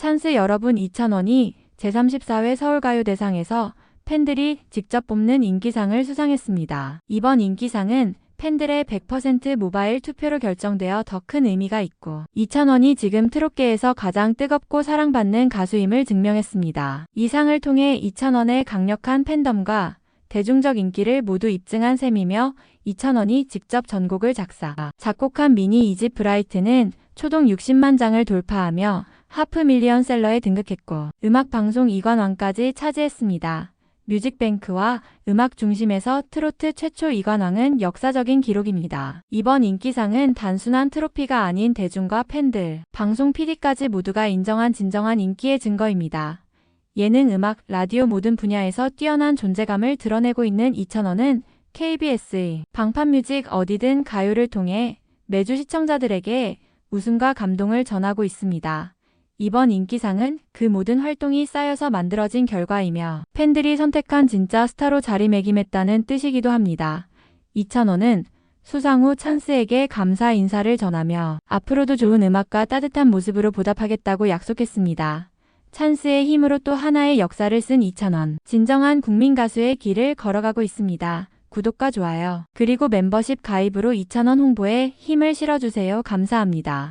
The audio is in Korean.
찬스 여러분 2,000원이 제34회 서울가요대상에서 팬들이 직접 뽑는 인기상을 수상했습니다. 이번 인기상은 팬들의 100% 모바일 투표로 결정되어 더 큰 의미가 있고 2,000원이 지금 트롯계에서 가장 뜨겁고 사랑받는 가수임을 증명했습니다. 이 상을 통해 2,000원의 강력한 팬덤과 대중적 인기를 모두 입증한 셈이며 2,000원이 직접 전곡을 작사, 작곡한 미니 이집 브라이트는 초동 60만 장을 돌파하며 하프 밀리언셀러에 등극했고 음악 방송 2관왕까지 차지했습니다. 뮤직뱅크와 음악 중심에서 트로트 최초 2관왕은 역사적인 기록입니다. 이번 인기상은 단순한 트로피가 아닌 대중과 팬들, 방송 PD까지 모두가 인정한 진정한 인기의 증거입니다. 예능, 음악, 라디오 모든 분야에서 뛰어난 존재감을 드러내고 있는 2,000원은 KBS의 방판뮤직 어디든 가요를 통해 매주 시청자들에게 웃음과 감동을 전하고 있습니다. 이번 인기상은 그 모든 활동이 쌓여서 만들어진 결과이며 팬들이 선택한 진짜 스타로 자리매김했다는 뜻이기도 합니다. 2,000원은 수상 후 찬스에게 감사 인사를 전하며 앞으로도 좋은 음악과 따뜻한 모습으로 보답하겠다고 약속했습니다. 찬스의 힘으로 또 하나의 역사를 쓴 2,000원. 진정한 국민 가수의 길을 걸어가고 있습니다. 구독과 좋아요, 그리고 멤버십 가입으로 2,000원 홍보에 힘을 실어주세요. 감사합니다.